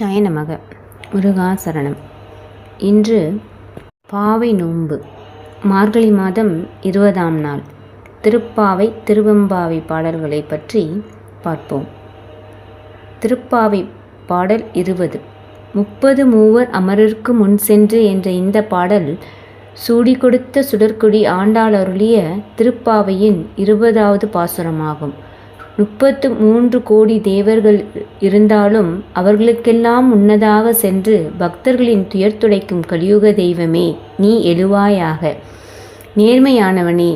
சாய நமக முருகாசரணம். இன்று பாவை நோன்பு. மார்கழி மாதம் இருபதாம் நாள். திருப்பாவை திருவெம்பாவை பாடல்களை பற்றி பார்ப்போம். திருப்பாவை பாடல் இருபது. முப்பது மூவர் அமரருக்கு முன் சென்று என்ற இந்த பாடல் சூடி கொடுத்த சுடற்குடி ஆண்டாளருளிய திருப்பாவையின் இருபதாவது பாசுரமாகும். முப்பத்து மூன்று கோடி தேவர்கள் இருந்தாலும் அவர்களுக்கெல்லாம் முன்னதாக சென்று பக்தர்களின் துயர் துடைக்கும் கலியுக தெய்வமே நீ எழுவாயாக. நேர்மையானவனே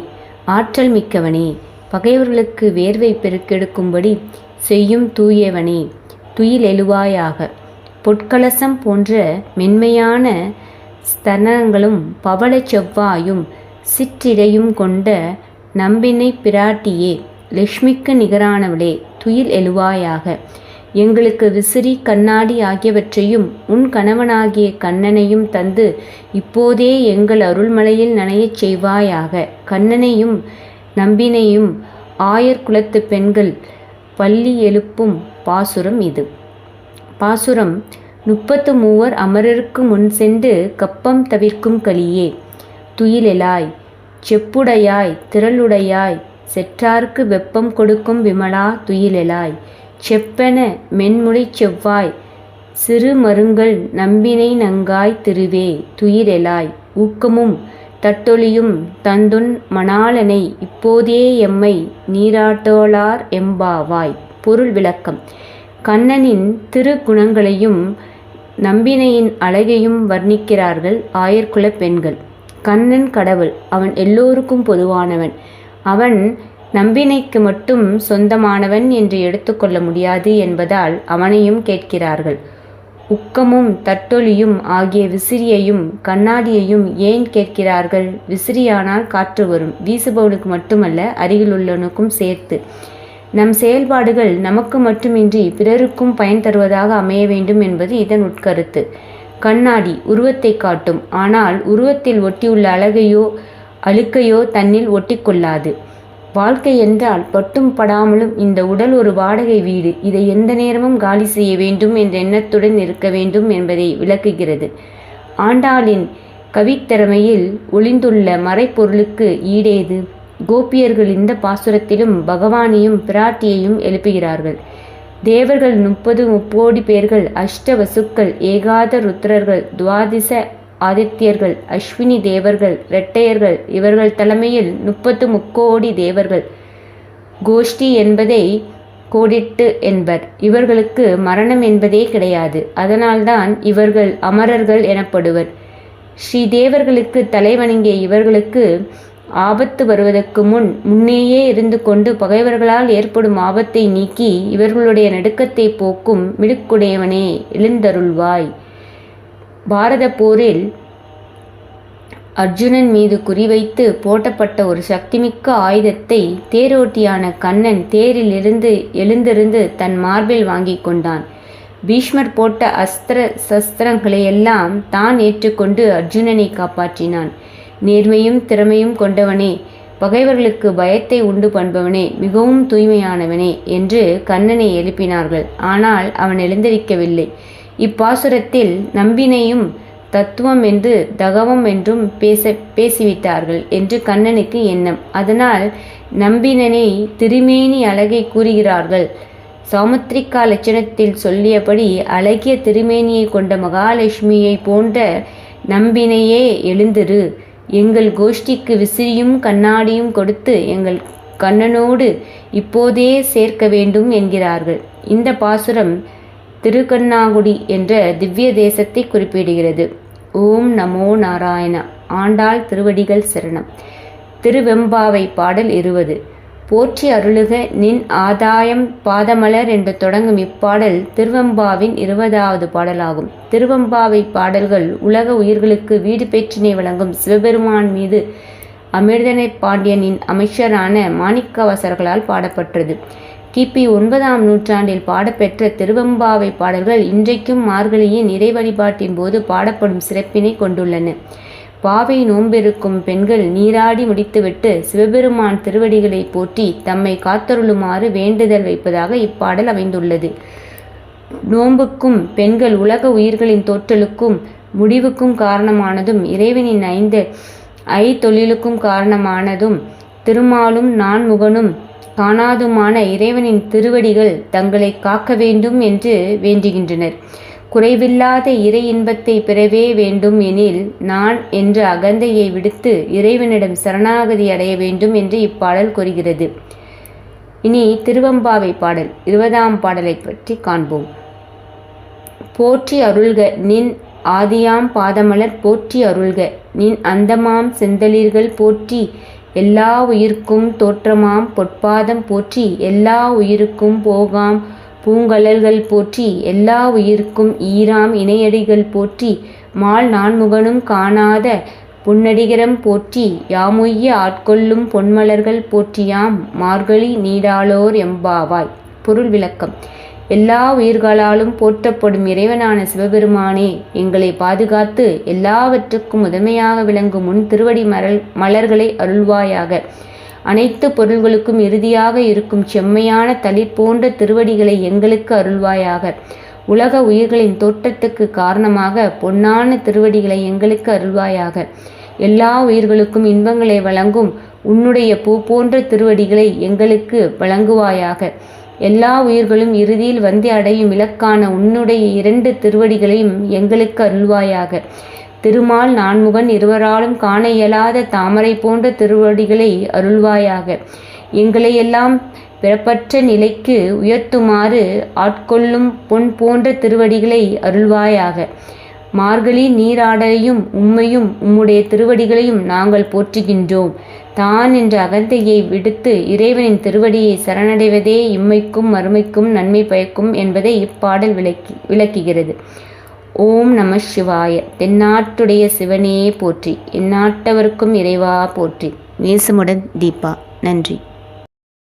ஆற்றல் மிக்கவனே பகைவர்களுக்கு வேர்வை பெருக்கெடுக்கும்படி செய்யும் தூயவனே துயில் எழுவாயாக. பொற்கலசம் போன்ற மென்மையான ஸ்தனங்களும் பவளச் செவ்வாயும் சிற்றிடையும் கொண்ட நம்பினை பிராட்டியே லக்ஷ்மிக்கு நிகரானவளே துயில் எழுவாயாக. எங்களுக்கு விசிறி கண்ணாடி ஆகியவற்றையும் உன் கணவனாகிய கண்ணனையும் தந்து இப்போதே எங்கள் அருள்மலையில் நனையச் செய்வாயாக. கண்ணனையும் நம்பினையும் ஆயர் குலத்து பெண்கள் பள்ளி எழுப்பும் பாசுரம் இது. பாசுரம் முப்பத்து மூவர் அமரருக்கு முன் சென்று கப்பம் தவிர்க்கும் கலியே துயிலெலாய் செப்புடையாய் திரளுடையாய் செற்றார்க்கு வெப்பம் கொடுக்கும் விமலா துயிலெலாய். செப்பென மென்முடி செவ்வாய் சிறு மருங்கள் நம்பினை நங்காய் திருவே துயிலெலாய். ஊக்கமும் தட்டொலியும் தந்துன் மணாளனை இப்போதே எம்மை நீராட்டோளார் எம்பாவாய். பொருள் விளக்கம். கண்ணனின் திருக்குணங்களையும் நம்பினையின் அழகையும் வர்ணிக்கிறார்கள் ஆயர்குல பெண்கள். கண்ணன் கடவுள் அவன் எல்லோருக்கும் பொதுவானவன். அவன் நம்பினைக்கு மட்டும் சொந்தமானவன் என்று எடுத்துக்கொள்ள முடியாது என்பதால் அவனையும் கேட்கிறார்கள். உக்கமும் தட்டொலியும் ஆகிய விசிறியையும் கண்ணாடியையும் ஏன் கேட்கிறார்கள்? விசிறியானால் காற்று வரும். வீசுபவனுக்கு மட்டுமல்ல அருகிலுள்ளவனுக்கும் சேர்த்து. நம் செயல்பாடுகள் நமக்கு மட்டுமின்றி பிறருக்கும் பயன் தருவதாக அமைய வேண்டும் என்பது இதன் உட்கருத்து. கண்ணாடி உருவத்தை காட்டும். ஆனால் உருவத்தில் ஒட்டியுள்ள அழகையோ அழுக்கையோ தன்னில் ஒட்டிக்கொள்ளாது. வாழ்க்கை என்றால் பட்டும் படாமலும் இந்த உடல் ஒரு வாடகை வீடு. இதை எந்த நேரமும் காலி செய்ய வேண்டும் என்ற எண்ணத்துடன் இருக்க வேண்டும் என்பதை விளக்குகிறது. ஆண்டாளின் கவித்திறமையில் ஒளிந்துள்ள மறைப்பொருளுக்கு ஈடேது? கோபியர்கள் இந்த பாசுரத்திலும் பகவானையும் பிராட்டியையும் எழுப்புகிறார்கள். தேவர்கள் முப்பது முப்போடி பேர்கள் அஷ்டவசுக்கள் ஏகாத ருத்ரர்கள் துவாதிச ஆதித்யர்கள் அஸ்வினி தேவர்கள் இரட்டையர்கள் இவர்கள் தலைமையில் முப்பத்து முக்கோடி தேவர்கள். கோஷ்டி என்பதை கோடிட்டு என்பர். இவர்களுக்கு மரணம் என்பதே கிடையாது. அதனால்தான் இவர்கள் அமரர்கள் எனப்படுவர். ஸ்ரீ தேவர்களுக்கு தலைவணங்கிய இவர்களுக்கு ஆபத்து வருவதற்கு முன் முன்னேயே இருந்து கொண்டு பகைவர்களால் ஏற்படும் ஆபத்தை நீக்கி இவர்களுடைய நடுக்கத்தை போக்கும் மிடுக்குடையவனே எழுந்தருள்வாய். பாரத போரில் அர்ஜுனன் மீது குறிவைத்து போட்டப்பட்ட ஒரு சக்திமிக்க ஆயுதத்தை தேரோட்டியான கண்ணன் தேரிலிருந்து எழுந்திருந்து தன் மார்பில் வாங்கி கொண்டான். பீஷ்மர் போட்ட அஸ்திர சஸ்திரங்களையெல்லாம் தான் ஏற்றுக்கொண்டு அர்ஜுனனை காப்பாற்றினான். நேர்மையும் திறமையும் கொண்டவனே பகைவர்களுக்கு பயத்தை உண்டு பண்பவனே மிகவும் தூய்மையானவனே என்று கண்ணனை எழுப்பினார்கள். ஆனால் அவன் எழுந்திருக்கவில்லை. இப்பாசுரத்தில் நம்பினையும் தத்துவம் என்று தகவம் என்றும் பேச பேசிவிட்டார்கள் என்று கண்ணனுக்கு எண்ணம். அதனால் நம்பினனை திருமேனி அழகை கூறுகிறார்கள். சாமுத்திரிகா லட்சணத்தில் சொல்லியபடி அழகிய திருமேனியை கொண்ட மகாலட்சுமியை போன்ற நம்பினையே எழுந்திரு. எங்கள் கோஷ்டிக்கு விசிறியும் கண்ணாடியும் கொடுத்து எங்கள் கண்ணனோடு இப்போதே சேர்க்க வேண்டும் என்கிறார்கள். இந்த பாசுரம் திருக்கண்ணாங்குடி என்ற திவ்ய தேசத்தை குறிப்பிடுகிறது. ஓம் நமோ நாராயண. ஆண்டாள் திருவடிகள் சரணம். திருவெம்பாவை பாடல் இருபது. போற்றி அருளுக நின் ஆதாயம் பாதமலர் என்று தொடங்கும் இப்பாடல் திருவெம்பாவின் இருபதாவது பாடலாகும். திருவெம்பாவை பாடல்கள் உலக உயிர்களுக்கு வீடு பெற்றினை வழங்கும் சிவபெருமான் மீது அமிர்தனை பாண்டியனின் அமைச்சரான மாணிக்கவாசர்களால் பாடப்பட்டது. கிபி ஒன்பதாம் நூற்றாண்டில் பாடப்பெற்ற திருவம்பாவை பாடல்கள் இன்றைக்கும் மார்கழியின் இறை வழிபாட்டின் போது பாடப்படும் சிறப்பினை கொண்டுள்ளன. பாவை நோம்பிருக்கும் பெண்கள் நீராடி முடித்துவிட்டு சிவபெருமான் திருவடிகளை போற்றி தம்மை காத்தருளுமாறு வேண்டுதல் வைப்பதாக இப்பாடல் அமைந்துள்ளது. நோம்புக்கும் பெண்கள் உலக உயிர்களின் தோற்றலுக்கும் முடிவுக்கும் காரணமானதும் இறைவனின் ஐந்து ஐ தொழிலுக்கும் காரணமானதும் திருமாலும் நான்முகனும் காணாதுமான இறைவனின் திருவடிகள் தங்களை காக்க வேண்டும் என்று வேண்டுகின்றனர். குறைவில்லாத இறை இன்பத்தை பெறவே வேண்டும் எனில் நான் என்ற அகந்தையை விடுத்து இறைவனிடம் சரணாகதி அடைய வேண்டும் என்று இப்பாடல் கூறுகிறது. இனி திருவம்பாவை பாடல் இருபதாம் பாடலை பற்றி காண்போம். போற்றி அருள்க நின் ஆதியாம் பாதமலர் போற்றி அருள்க நின் அந்தமாம் செந்தளிர்கள் போற்றி எல்லா உயிர்க்கும் தோற்றமாம் பொற்பாதம் போற்றி எல்லா உயிருக்கும் போகாம் பூங்கலல்கள் போற்றி எல்லா உயிர்க்கும் ஈராம் இணையடிகள் போற்றி மால் நான்முகனும் காணாத புன்னடிகரம் போற்றி யாமுய்ய ஆட்கொள்ளும் பொன்மலர்கள் போற்றியாம் மார்கழி நீடாளோர் எம்பாவாய். பொருள் விளக்கம். எல்லா உயிர்களாலும் போற்றப்படும் இறைவனான சிவபெருமானே எங்களை பாதுகாத்து எல்லாவற்றுக்கும் முதன்மையாக விளங்கும் முன் திருவடி மரல் மலர்களை அருள்வாயாக. அனைத்து பொருள்களுக்கும் இறுதியாக இருக்கும் செம்மையான தளிர் போன்ற திருவடிகளை எங்களுக்கு அருள்வாயாக. உலக உயிர்களின் தோற்றத்துக்கு காரணமாக பொன்னான திருவடிகளை எங்களுக்கு அருள்வாயாக. எல்லா உயிர்களுக்கும் இன்பங்களை வழங்கும் உன்னுடைய பூ போன்ற திருவடிகளை எங்களுக்கு வழங்குவாயாக. எல்லா உயிர்களும் இறுதியில் வந்து அடையும் இலக்கான உன்னுடைய இரண்டு திருவடிகளையும் எங்களுக்கு அருள்வாயாக. திருமால் நான்முகன் இருவராலும் காண இயலாத தாமரை போன்ற திருவடிகளை அருள்வாயாக. எங்களையெல்லாம் பிறப்பற்ற நிலைக்கு உயர்த்துமாறு ஆட்கொள்ளும் பொன் போன்ற திருவடிகளை அருள்வாயாக. மார்கழி நீராடலையும் உம்மையும் உம்முடைய திருவடிகளையும் நாங்கள் போற்றுகின்றோம். தான் என்ற அகந்தையை விடுத்து இறைவனின் திருவடியை சரணடைவதே இம்மைக்கும் மறுமைக்கும் நன்மை பயக்கும் என்பதை இப்பாடல் விளக்கி விளக்குகிறது. ஓம் நம சிவாய. தென்னாட்டுடைய சிவனே போற்றி. எந்நாட்டவருக்கும் இறைவா போற்றி. நேசமுடன் தீபா. நன்றி.